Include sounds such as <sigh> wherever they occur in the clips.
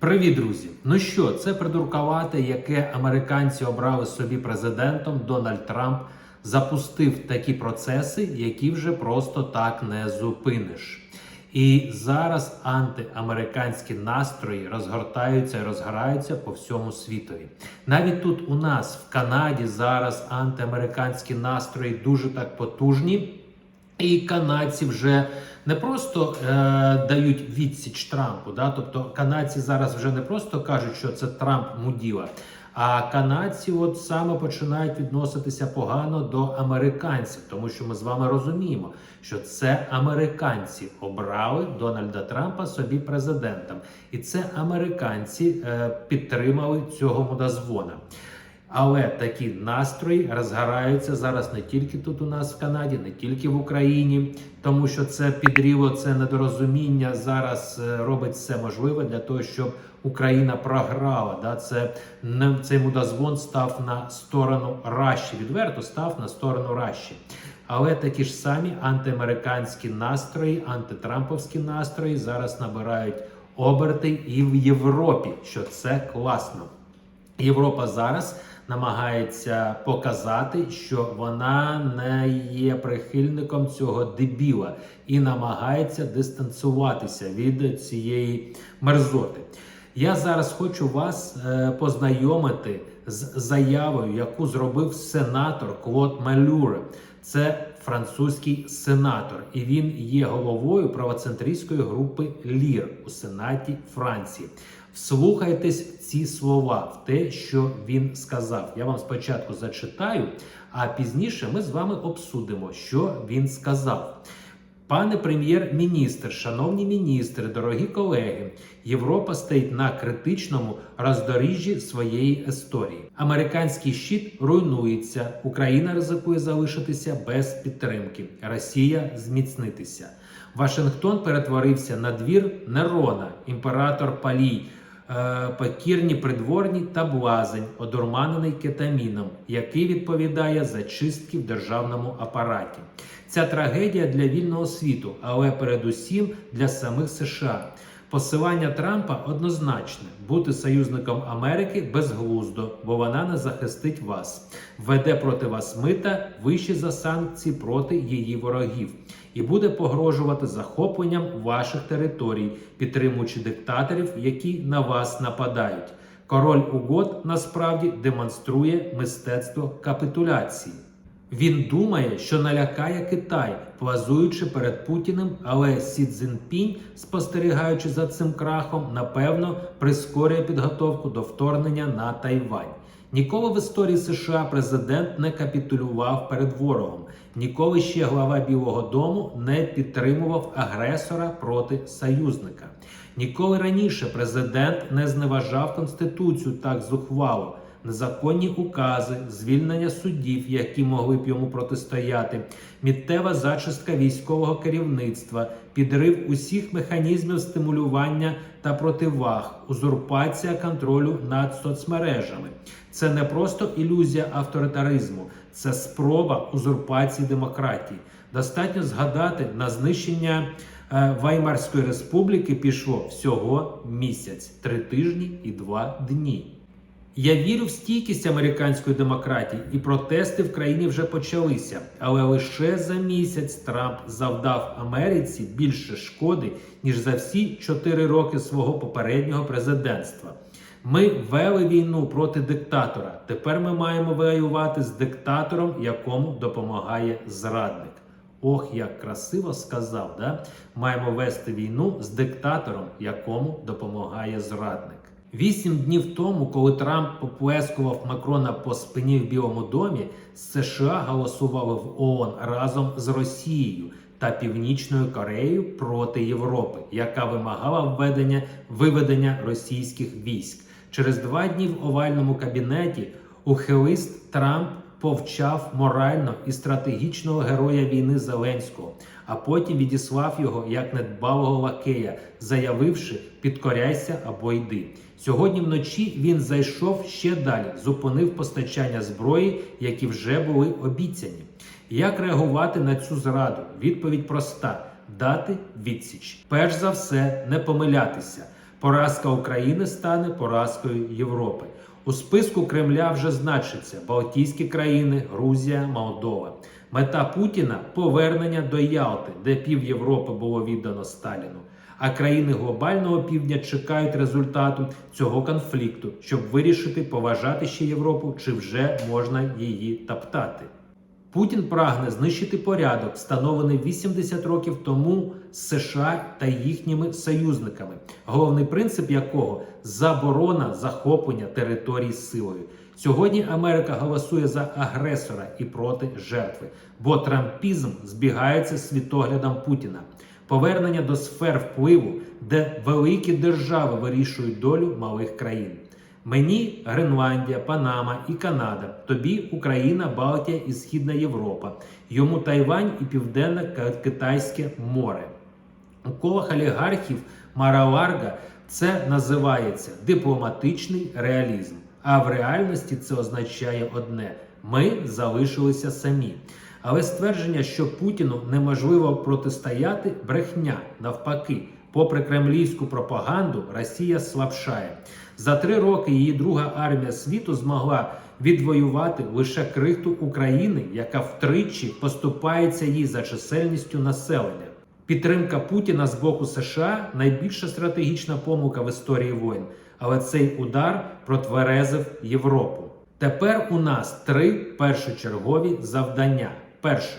Привіт, друзі! Ну що, це придуркувати, яке американці обрали собі президентом Дональд Трамп запустив такі процеси, які вже просто так не зупиниш. І зараз антиамериканські настрої розгортаються і розгораються по всьому світові. Навіть тут у нас в Канаді зараз антиамериканські настрої дуже так потужні. І канадці вже не просто е, дають відсіч Трампу. Да? Тобто канадці зараз вже не просто кажуть, що це Трамп муділа, а канадці от саме починають відноситися погано до американців, тому що ми з вами розуміємо, що це американці обрали Дональда Трампа собі президентом, і це американці е, підтримали цього мудозвона. Але такі настрої розгораються зараз не тільки тут у нас в Канаді, не тільки в Україні, тому що це підріло, це недорозуміння зараз е, робить все можливе для того, щоб Україна програла. Да? Це цей мудозвон став на сторону Раші. Відверто став на сторону Раші. Але такі ж самі антиамериканські настрої, антитрамповські настрої зараз набирають оберти і в Європі, що це класно. Європа зараз намагається показати, що вона не є прихильником цього дебіла і намагається дистанціюватися від цієї мерзоти. Я зараз хочу вас е, познайомити з заявою, яку зробив сенатор Клод Малюре. Це французький сенатор, і він є головою правоцентрійської групи Лір у Сенаті Франції. Вслухайтесь в ці слова, в те, що він сказав. Я вам спочатку зачитаю, а пізніше ми з вами обсудимо, що він сказав. Пане прем'єр-міністр, шановні міністри, дорогі колеги, Європа стоїть на критичному роздоріжжі своєї історії. Американський щит руйнується, Україна ризикує залишитися без підтримки, Росія зміцнитися. Вашингтон перетворився на двір Нерона, імператор Палій. Е, Покірні придворні та блазень, одурманений кетаміном, який відповідає за чистки в державному апараті. Ця трагедія для вільного світу, але передусім для самих США. Посилання Трампа однозначне: бути союзником Америки безглуздо, бо вона не захистить вас, введе проти вас мита вищі за санкції проти її ворогів, і буде погрожувати захопленням ваших територій, підтримуючи диктаторів, які на вас нападають. Король угод насправді демонструє мистецтво капітуляції. Він думає, що налякає Китай, плазуючи перед Путіним, але Сі Цзіньпінь, спостерігаючи за цим крахом, напевно прискорює підготовку до вторгнення на Тайвань. Ніколи в історії США президент не капітулював перед ворогом. Ніколи ще глава Білого Дому не підтримував агресора проти союзника. Ніколи раніше президент не зневажав конституцію так зухвало незаконні укази, звільнення суддів, які могли б йому протистояти, міттева зачистка військового керівництва, підрив усіх механізмів стимулювання та противаг, узурпація контролю над соцмережами. Це не просто ілюзія авторитаризму, це спроба узурпації демократії. Достатньо згадати на знищення. е, Ваймарської республіки пішло всього місяць, три тижні і два дні. Я вірю в стійкість американської демократії, і протести в країні вже почалися. Але лише за місяць Трамп завдав Америці більше шкоди ніж за всі чотири роки свого попереднього президентства. Ми вели війну проти диктатора. Тепер ми маємо воювати з диктатором, якому допомагає зрадник. Ох, як красиво сказав, да? маємо вести війну з диктатором, якому допомагає зрадник. Вісім днів тому, коли Трамп поплескував Макрона по спині в Білому домі, США голосували в ООН разом з Росією та Північною Кореєю проти Європи, яка вимагала введення виведення російських військ. Через два дні в овальному кабінеті ухилист Трамп повчав морально і стратегічного героя війни Зеленського, а потім відіслав його як недбалого лакея, заявивши підкоряйся або йди. Сьогодні вночі він зайшов ще далі, зупинив постачання зброї, які вже були обіцяні. Як реагувати на цю зраду? Відповідь проста: дати відсіч. Перш за все, не помилятися. Поразка України стане поразкою Європи. У списку Кремля вже значиться Балтійські країни, Грузія, Молдова. Мета Путіна повернення до Ялти, де пів Європи було віддано Сталіну. А країни глобального півдня чекають результату цього конфлікту, щоб вирішити, поважати ще Європу чи вже можна її топтати. Путін прагне знищити порядок, встановлений 80 років тому США та їхніми союзниками, головний принцип якого заборона захоплення територій силою. Сьогодні Америка голосує за агресора і проти жертви, бо трампізм збігається з світоглядом Путіна. Повернення до сфер впливу, де великі держави вирішують долю малих країн. Мені Гренландія, Панама і Канада, тобі Україна, Балтія і Східна Європа, йому Тайвань і Південне Китайське море. У колах олігархів Мара-Ларга це називається дипломатичний реалізм. А в реальності це означає одне: ми залишилися самі. Але ствердження, що Путіну неможливо протистояти, брехня навпаки. Попри кремлівську пропаганду, Росія слабшає. За три роки її друга армія світу змогла відвоювати лише крихту України, яка втричі поступається їй за чисельністю населення. Підтримка Путіна з боку США найбільша стратегічна помилка в історії воїн, але цей удар протверезив Європу. Тепер у нас три першочергові завдання: перше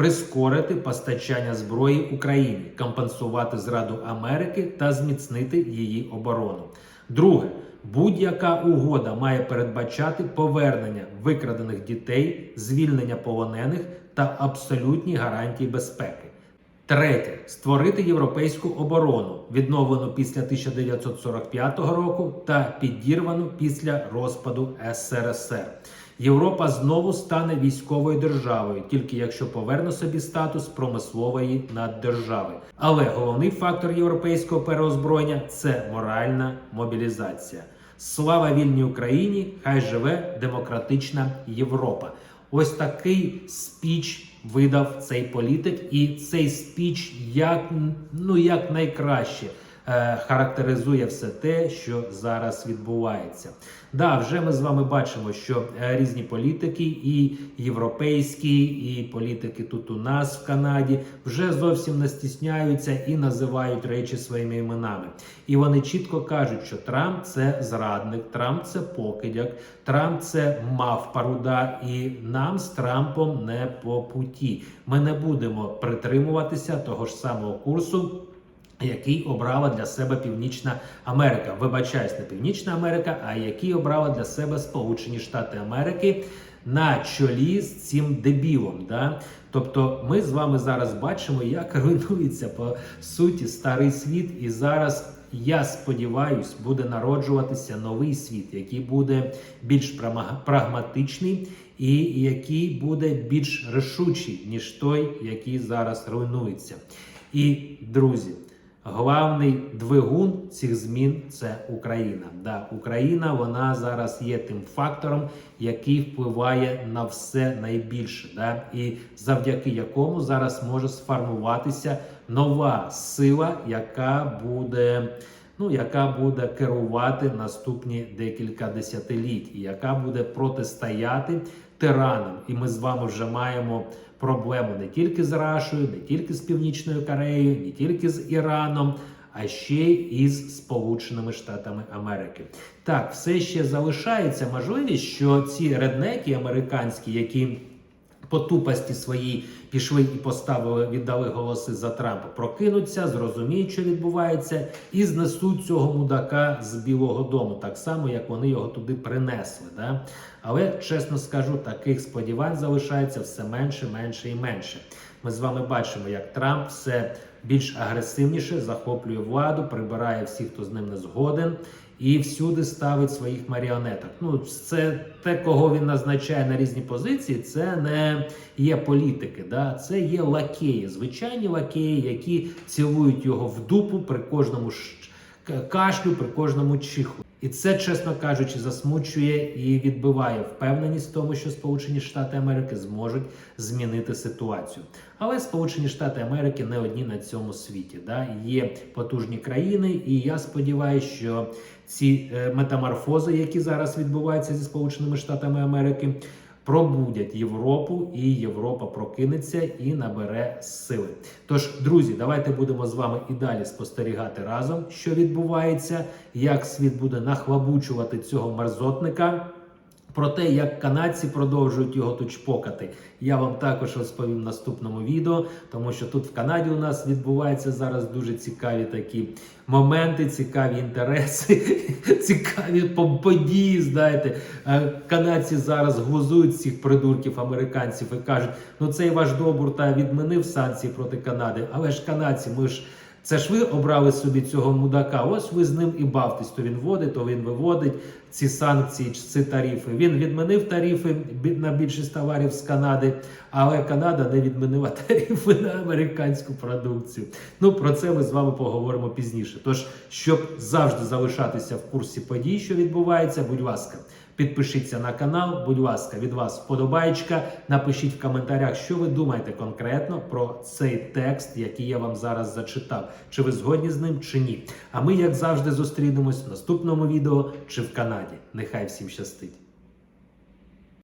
прискорити постачання зброї Україні, компенсувати зраду Америки та зміцнити її оборону. Друге, будь-яка угода має передбачати повернення викрадених дітей, звільнення полонених та абсолютні гарантії безпеки. Третє створити європейську оборону, відновлену після 1945 року та підірвану після розпаду СРСР. Європа знову стане військовою державою, тільки якщо поверне собі статус промислової наддержави. Але головний фактор європейського переозброєння це моральна мобілізація. Слава вільній Україні! Хай живе демократична Європа. Ось такий спіч видав цей політик, і цей спіч як ну як найкраще характеризує все те, що зараз відбувається. Да, вже ми з вами бачимо, що е, різні політики, і європейські, і політики тут у нас в Канаді вже зовсім не стісняються і називають речі своїми іменами. І вони чітко кажуть, що Трамп це зрадник, Трамп це покидяк, Трамп це мавпа руда, і нам з Трампом не по путі. Ми не будемо притримуватися того ж самого курсу. Який обрала для себе Північна Америка, вибачаюсь, не Північна Америка, а який обрала для себе Сполучені Штати Америки на чолі з цим дебілом. Да? Тобто, ми з вами зараз бачимо, як руйнується по суті старий світ, і зараз я сподіваюсь, буде народжуватися новий світ, який буде більш прагматичний і який буде більш рішучий, ніж той, який зараз руйнується. І друзі. Главний двигун цих змін це Україна. Да, Україна вона зараз є тим фактором, який впливає на все найбільше, да, і завдяки якому зараз може сформуватися нова сила, яка буде. Ну, яка буде керувати наступні декілька десятиліть, і яка буде протистояти тиранам. І ми з вами вже маємо проблему не тільки з Рашою, не тільки з Північною Кореєю, не тільки з Іраном, а ще і з Сполученими Штатами Америки. Так, все ще залишається можливість, що ці реднеки американські, які по тупості своїй пішли і поставили, віддали голоси за Трампа, прокинуться, зрозуміють, що відбувається, і знесуть цього мудака з Білого Дому, так само як вони його туди принесли. Да? Але чесно скажу, таких сподівань залишається все менше, менше і менше. Ми з вами бачимо, як Трамп все більш агресивніше захоплює владу, прибирає всіх, хто з ним не згоден, і всюди ставить своїх маріонеток. Ну, це те, кого він назначає на різні позиції, це не є політики, да? це є лакеї, звичайні лакеї, які цілують його в дупу при кожному кашлю, при кожному чиху. І це, чесно кажучи, засмучує і відбиває впевненість в тому, що Сполучені Штати Америки зможуть змінити ситуацію. Але Сполучені Штати Америки не одні на цьому світі. Да? Є потужні країни, і я сподіваюся, що ці е, метаморфози, які зараз відбуваються зі Сполученими Штатами Америки, пробудять Європу, і Європа прокинеться і набере сили. Тож, друзі, давайте будемо з вами і далі спостерігати разом, що відбувається, як світ буде нахвабучувати цього мерзотника. Про те, як канадці продовжують його тут чпокати, я вам також розповім в наступному відео, тому що тут в Канаді у нас відбуваються зараз дуже цікаві такі моменти, цікаві інтереси, <laughs> цікаві по- події. Знаєте, Е, канадці зараз глузують цих придурків американців і кажуть: ну цей ваш добур та відмінив санкції проти Канади, але ж канадці, ми ж. Це ж ви обрали собі цього мудака. Ось ви з ним і бавтесь. То він вводить, то він виводить ці санкції, ці тарифи. Він відмінив тарифи на більшість товарів з Канади, але Канада не відмінила <laughs> тарифи на американську продукцію. Ну про це ми з вами поговоримо пізніше. Тож, щоб завжди залишатися в курсі подій, що відбувається, будь ласка. Підпишіться на канал, будь ласка, від вас вподобайка. Напишіть в коментарях, що ви думаєте конкретно про цей текст, який я вам зараз зачитав. Чи ви згодні з ним, чи ні? А ми, як завжди, зустрінемось в наступному відео чи в Канаді. Нехай всім щастить!